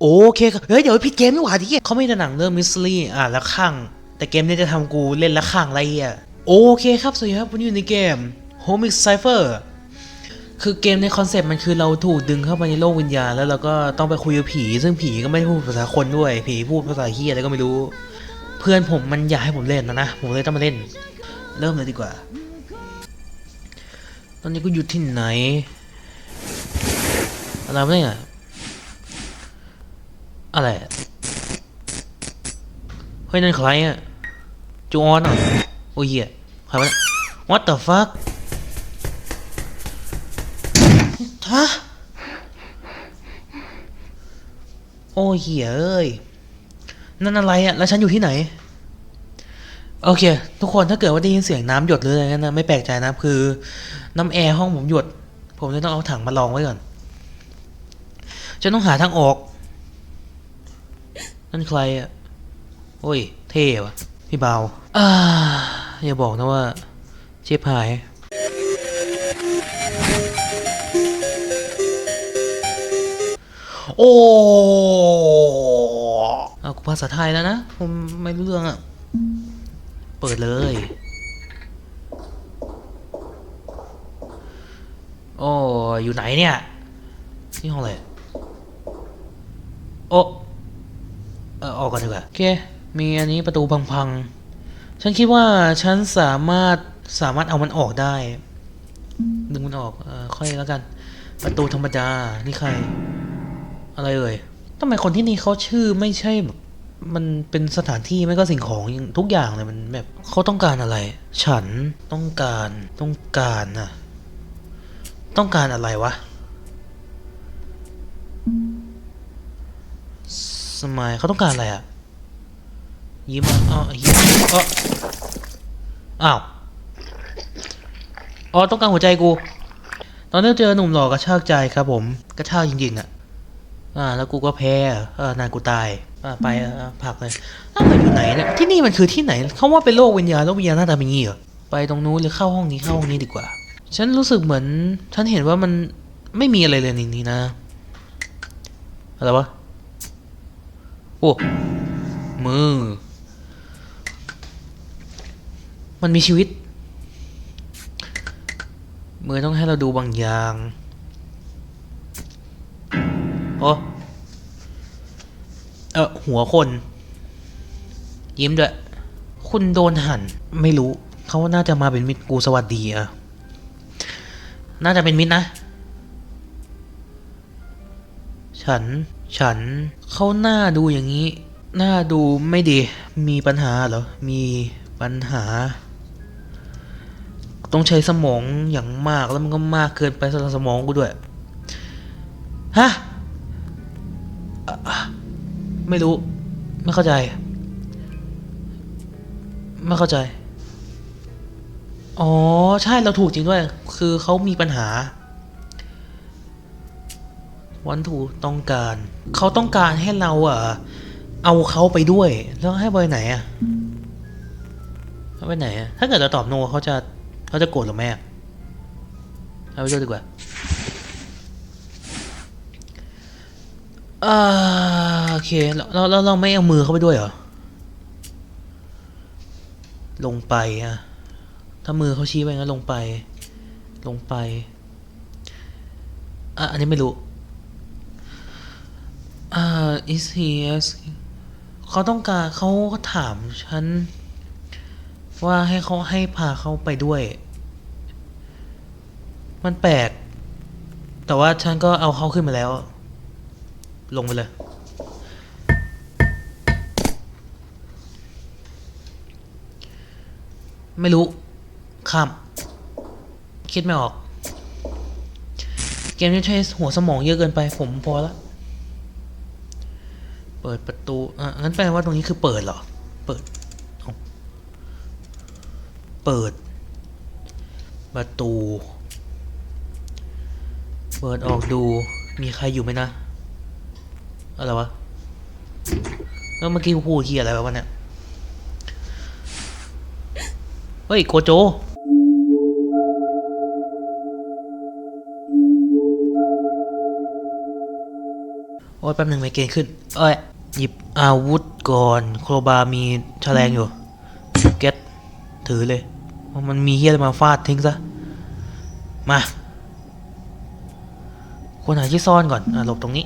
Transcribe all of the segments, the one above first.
โอเคครับเฮ้ยเดี๋ยวผิดเกมนี่หว่าที่เขาไม่ได้หนังเรื่องมิสซิลี่อะแล้วข้าง แต่เกมนี้จะทำกูเล่นละข้างไรอะโอเคครับสวัสดีครับวันนี้อยู่ในเกม Home Mix Cipher คือเกมในคอนเซปต์มันคือเราถูกดึงเข้าไปในโลกวิญญาณแล้วเราก็ต้องไปคุยกับผี ซึ่งผีก็ไม่พูดภาษาคนด้วย ผีพูดภาษาเฮียอะไรก็ไม่รู้ เพื่อนผมมันอยากให้ผมเล่นนะนะ ผมเลยต้องมาเล่น เริ่มเลยดีกว่า ตอนนี้กูอยู่ที่ไหนอะไรวะเนี่ย อะไรอะเฮ้ยนั่นใครอะจูออนเหรอโอ้ยเหี้ยใครวะเนี่ย what the fuck ฮะโอ้ยเหี้ยเอ้ยนั่นอะไรอะแล้วฉันอยู่ที่ไหน โอเค ทุกคนถ้าเกิดว่าได้ยินเสียงน้ำหยดหรืออะไรนั่นนะไม่แปลกใจนะคือ น้ำแอร์ห้องผมหยด ผมเลยต้องเอาถังมาลองไว้ก่อนฉันต้องหาทางออก นั่นใครอะ โอ้ย เท่วะพี่เบาอ่าอย่าบอกนะว่าเจ็บหาย โอ้เอากูภาษาไทยแล้วนะ ผมไม่รู้เรื่องอะ เปิดเลย โอ้ อยู่ไหนเนี่ย นี่ห้องอะไร โอ้ เออออกก่อนดีกว่าโอเคมีอันนี้ประตูพังๆ ฉันคิดว่าฉันสามารถสามารถเอามันออกได้ดึงมันออกเออค่อยแล้วกัน ประตูธรรมดา นี่ใคร อะไรเอ่ยทำไมคนที่นี่เขาชื่อไม่ใช่แบบมันเป็นสถานที่ไม่ก็สิ่งของทุกอย่างเลยมันแบบเขาต้องการอะไร ฉันต้องการต้องการน่ะต้องการอะไรวะ สมัยเขาต้องการอะไรอะยิ้มอะอ๋อยิ้มอ๋ออ้าวอ๋อต้องการหัวใจกู ตอนนี้เจอหนุ่มหล่อกระชากใจครับผมกระชากจริงๆอะอ่าแล้วกูก็แพ้อ่นานกูตายอ่าไปอะผลักเลยแล้วมันอยู่ไหนเนี่ยที่นี่มันคือที่ไหนเขาว่าเป็นโลกวิญญาณโลกวิญญาณหน้าตาเป็นงี้เหรอไปตรงนู้นหรือเข้าห้องนี้เข้าห้องนี้ดีกว่า ฉันรู้สึกเหมือน ฉันเห็นว่ามันไม่มีอะไรเลยในนี้นะอะไรวะ โอ้ มือ มันมีชีวิต มือต้องให้เราดูบางอย่าง โอ้เออหัวคน ยิ้มด้วย คุณโดนหันไม่รู้ เขาน่าจะมาเป็นมิตรกูสวัสดีอะน่าจะเป็นมิตรนะ ฉัน ฉัน เขาหน้าดูอย่างนี้ หน้าดูไม่ดี มีปัญหาเหรอ มีปัญหา ต้องใช้สมองอย่างมากแล้วมันก็มากเกินไปสำหรับสมองกูด้วย ฮะอะอะไม่รู้ ไม่เข้าใจ ไม่เข้าใจ อ๋อ ใช่เราถูกจริงด้วย คือเขามีปัญหา วันถูต้องการ เขาต้องการให้เราอะเอาเขาไปด้วย แล้วให้ไปไหนอะเอาไปไหนอะถ้าเกิดเราตอบโนเขาจะเขาจะโกรธหรือไม่อะเอาไปด้วยดีกว่าโอเคแล้วแล้วแล้วเราไม่เอามือเขาไปด้วยเหรอ ลงไปอะถ้ามือเขาชี้ไปงั้นลงไป ลงไปอะอันนี้ไม่รู้ อ่า is he asking เขาต้องการเขาถามฉัน ว่าให้เขาให้พาเขาไปด้วย มันแปลก แต่ว่าฉันก็เอาเขาขึ้นมาแล้ว ลงไปเลย ไม่รู้ข้ามคิดไม่ออก เกมนี้ใช้หัวสมองเยอะเกินไปผมพอละเปิดประตูอะงั้นแปลว่าตรงนี้คือเปิดเหรอ เปิด เปิด ประตู เปิดออกดู มีใครอยู่ไหมนะ อะไรวะ แล้วเมื่อกี้พูดเฮียอะไรวะเนี่ย เฮ้ย โกโจโโอ้ยแป๊บหนึ่งไมเกรนขึ้น เอ้ย หยิบอาวุธก่อน โครบามีแฉลงอยู่เก็ตถือเลยว่ามันมีเฮียอะไรมาฟาดทิ้งซะ มาควรหาที่ซ่อนก่อน อะหลบตรงนี้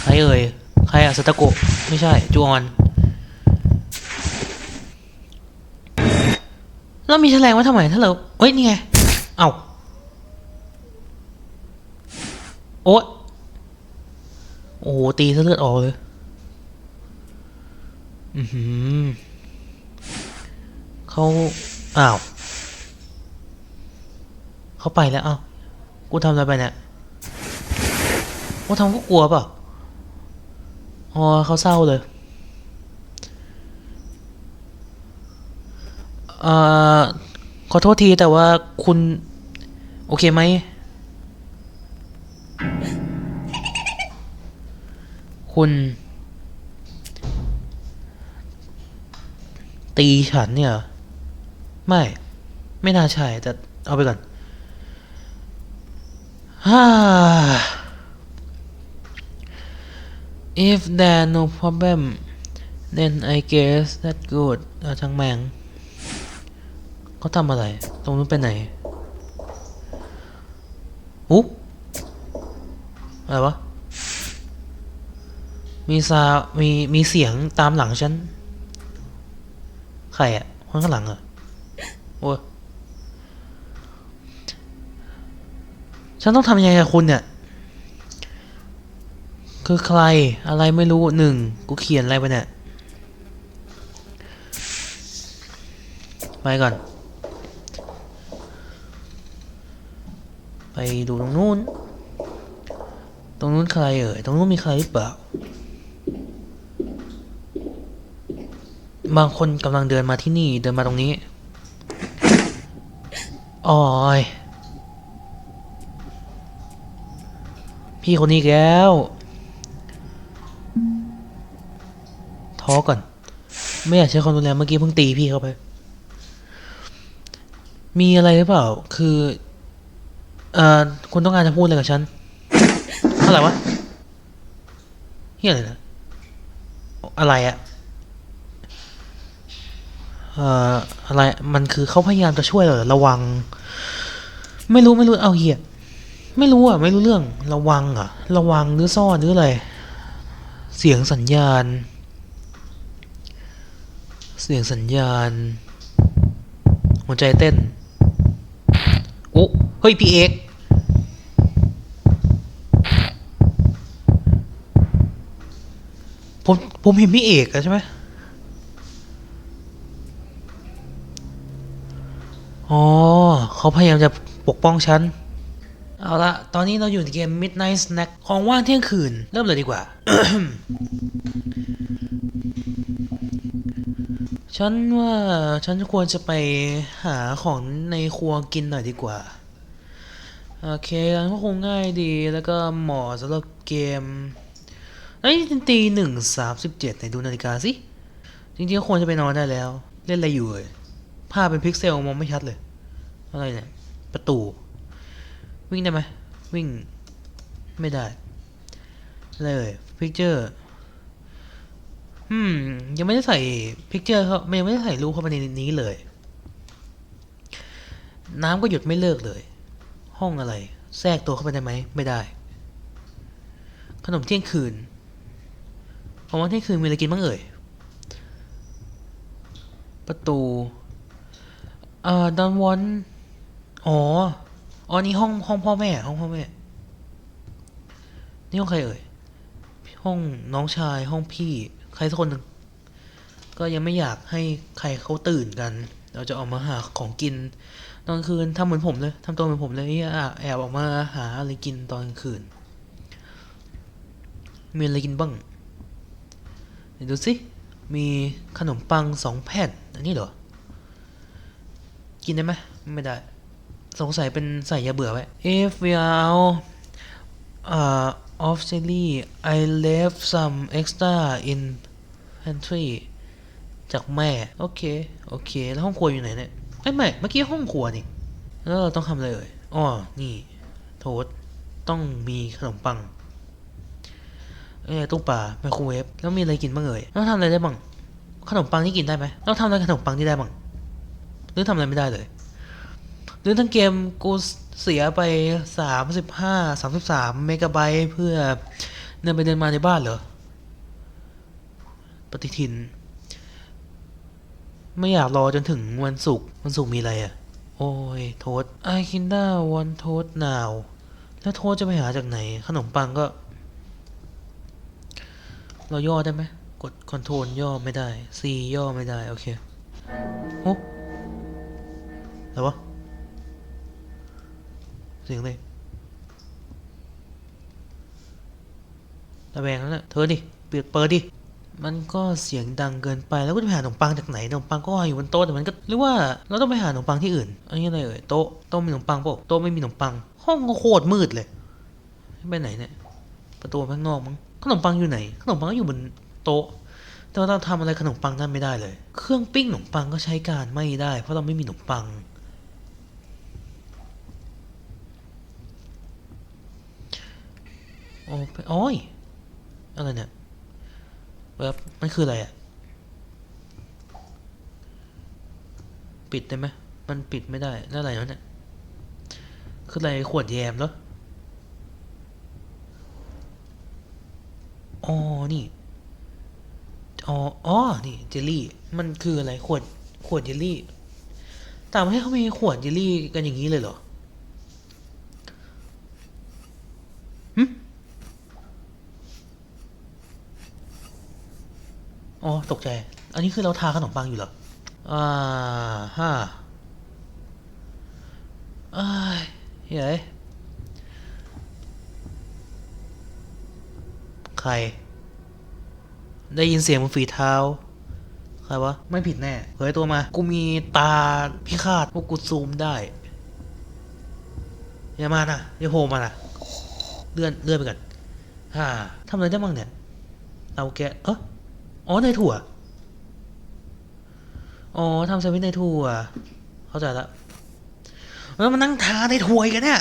ใครเอ่ย ใครอะสตาโกไม่ใช่ จูออน แล้วมีแฉลงไว้ทำไม ถ้าเราเฮ้ย นี่ไง เอ้า โอ๊ยโอ้โหตีซะเลือดออกเลย อือหือเขาอ้าว เขาไปแล้วเอ้ากูทำอะไรไปเนี่ยกูทำก็กลัวเปล่าอ๋อเขาเศร้าเลยเอ่อขอโทษทีแต่ว่าคุณ โอเคไหม คุณ ตีฉันเนี่ยไม่ ไม่น่าใช่ แต่เอาไปก่อนฮ่า if there no problem then I guess that good เอาช่างแมงเขาทำอะไร ตรงนู้นไปไหนอุ๊อะไรวะ มีซามีมีเสียงตามหลังฉัน ใครอะคนข้างหลังเหรอโอ้ยฉันต้องทำยังไงกับคุณเนี่ย คือใครอะไรไม่รู้หนึ่งกูเขียนอะไรไปเนี่ย ไปก่อน ไปดูตรงนู้น ตรงนู้นใครเอ่ย ตรงนู้นมีใครหรือเปล่า บางคนกำลังเดินมาที่นี่เดินมาตรงนี้โอ้ยพี่คนนี้อีกแล้วท้อก่อน ไม่อยากใช้ความรุนแรงเมื่อกี้เพิ่งตีพี่เข้าไป มีอะไรหรือเปล่า คือ เอ่อคุณต้องการจะพูดอะไรกับฉันอะไรวะเฮียอะไรนะอะไรอะ เอ่ออะไรมันคือเขาพยายามจะช่วยเหรอระวัง ไม่รู้ไม่รู้เอาเฮียไม่รู้อะไม่รู้เรื่องระวังอะ ระวังหรือซ่อนหรืออะไรเสียงสัญญาณ เสียงสัญญาณ หัวใจเต้นโอ้เฮ้ยพี่เอกผมผมเห็นพี่เอกอะใช่ไหม อ๋อเขาพยายามจะปกป้องฉัน เอาละตอนนี้เราอยู่ในเกม Midnight Snack ของว่างเที่ยงคืน เริ่มเลยดีกว่า ฉันว่าฉันควรจะไปหาของในครัวกินหน่อยดีกว่า โอเคงั้นก็คงง่ายดีแล้วก็เหมาะสำหรับเกมไอ้ตีหนึ่งสามสิบเจ็ดไหนดูนาฬิกาสิ จริงๆควรจะไปนอนได้แล้ว เล่นอะไรอยู่เอ่ย ภาพเป็นพิกเซลมองไม่ชัดเลย อะไรเนี่ย ประตู วิ่งได้ไหม วิ่ง ไม่ได้ เลยพิกเจอร์อืม ยังไม่ได้ใส่พิกเจอร์เขายังไม่ได้ใส่รูปเข้าไปในนี้เลย น้ำก็หยุดไม่เลิกเลย ห้องอะไร แทรกตัวเข้าไปได้ไหม ไม่ได้ ขนมเที่ยงคืนผมว่าเที่ยงคืนมีอะไรกินบ้างเอ่ยประตู อ่อดอนวอนอ๋อ อ๋อ นี่ห้องห้องพ่อแม่ ห้องพ่อแม่ นี่ห้องใครเอ่ย ห้องน้องชาย ห้องพี่ ใครสักคนหนึ่ง ก็ยังไม่อยากให้ใครเขาตื่นกัน เราจะออกมาหาของกิน ตอนกลางคืนทำเหมือนผมเลย ทำตัวเหมือนผมเลยเนี่ยแอบออกมาหาอะไรกินตอนกลางคืน มีอะไรกินบ้างเดี๋ยวดูสิ มีขนมปังสองแผ่น อันนี้เหรอ กินได้ไหมไม่ได้ สงสัยเป็นใส่ยาเบื่อไว้ if we are uh, of jelly I left some extra in pantry จากแม่ โอเค โอเค แล้วห้องครัวอยู่ไหนเนี่ยเอ้ยไม่ เมื่อกี้ห้องครัวนี่ แล้วเราต้องทำอะไรเอ่ยอ๋อ นี่ โทษต้องมีขนมปัง เอ้ตู้ปลาไมโครเวฟ แล้วมีอะไรกินบ้างเอ่ยแล้วทำอะไรได้บ้าง ขนมปังนี่กินได้ไหมแล้วทำอะไรขนมปังที่ได้บ้าง หรือทำอะไรไม่ได้เลยหรือทั้งเกมกูเสียไปสามสิบห้าสามสิบสามเมกะไบต์เพื่อเดินไปเดินมาในบ้านเหรอ ปฏิทิน ไม่อยากรอจนถึงวันศุกร์วันศุกร์มีอะไรอะ โอ้ย โทษไอคินด้าวันโทษนาว แล้วโทษจะไปหาจากไหน ขนมปังก็ เราย่อได้ไหม กดคอนโทรลย่อไม่ได้ C ย่อไม่ได้ โอเคโอ้ อะไรวะ เสียงเลยระแวงแล้วนะเธอดิเปิดเปิดดิ มันก็เสียงดังเกินไปแล้วก็จะไปหาขนมปังจากไหนขนมปังก็อยู่บนโต๊ะแต่มันก็หรือว่าเราต้องไปหาขนมปังที่อื่น อันนี้อะไรเอ่ยโต๊ะโต๊ะมีขนมปังปล่าโต๊ะไม่มีขนมปัง ห้องก็โคตรมืดเลยไปไหนเนี่ยประตูข้างนอกมั้งขนมปังอยู่ไหน ขนมปังก็อยู่บนโต๊ะ แต่ว่าเราทำอะไรขนมปังนั่นไม่ได้เลย เครื่องปิ้งขนมปังก็ใช้การไม่ได้ เพราะเราไม่มีขนมปัง โอ้โอ้ยอะไรเนี่ยแบบมันคืออะไรอะปิดได้ไหมมันปิดไม่ได้แล้วอะไรวะเนี่ยคืออะไรขวดแยมเหรออ๋อนี่อ๋ออ๋อนี่เจลลี่ มันคืออะไรขวดขวดเจลลี่ต่างประเทศเขามีขวดเจลลี่กันอย่างนี้เลยเหรอ อ๋อตกใจ อันนี้คือเราทาขนมปังอยู่เหรอ อ่าฮะอ้ายเฮ้ยใคร ได้ยินเสียงบนฝีเท้า ใครวะ ไม่ผิดแน่เผยตัวมา กูมีตาพิฆาตพวกกูซูมได้อย่ามานะอย่าโผล่มานะเลื่อนเลื่อนไปก่อนฮ่าทำอะไรได้บ้างเนี่ย เอาแกะเออ อ๋อในถั่ว อ๋อทำแซนด์วิชในถั่ว เข้าใจละแล้วมานั่งทาในถั่วอีกันเนี่ย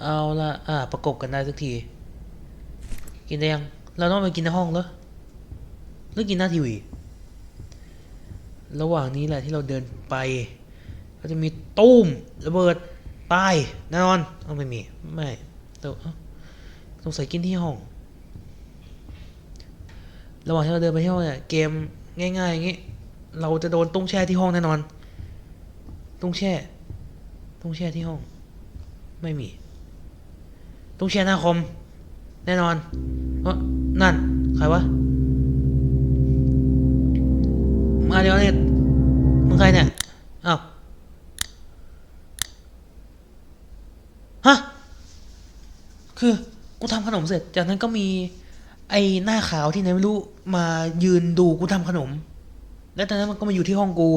เอาละอ่า ประกบกันได้สักที กินได้ยัง เราต้องไปกินในห้องเหรอหรือกินหน้าทีวี ระหว่างนี้แหละที่เราเดินไป ก็จะมีตุ้มระเบิดตายแน่นอน เอาไม่มี ไม่แต่เอ้าสงสัยกินที่ห้อง ระหว่างที่เราเดินไปที่ห้องเนี่ยเกมง่ายๆอย่างงี้เราจะโดนตุ้งแช่ที่ห้องแน่นอน ตุ้งแช่ ตุ้งแช่ที่ห้อง ไม่มี ตุ้งแช่หน้าคอมแน่นอนเออนั่น ใครวะ มาเดี๋ยวเนี่ยมึงใครเนี่ยอ้าวฮะ คือ กูทำขนมเสร็จ จากนั้นก็มี ไอ้หน้าขาวที่ไหนไม่รู้มายืนดูกูทำขนม แล้วจากนั้นมันก็มาอยู่ที่ห้องกู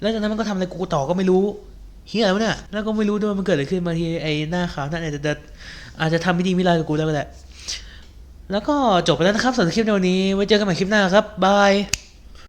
แล้วจากนั้นมันก็ทำอะไรกูต่อก็ไม่รู้เฮียอะไรวเนี่ยแล้วก็ไม่รู้ด้วยมันเกิดอะไรขึ้นมาทีไอ้หน้าขาวนั่นอาจจะอาจจะทำไม่ดีไม่ร้ายกับกูแล้วก็ได้แล้วก็จบไปแล้วนะครับสำหรับคลิปในวันนี้ ไว้เจอกันใหม่คลิปหน้าครับ บาย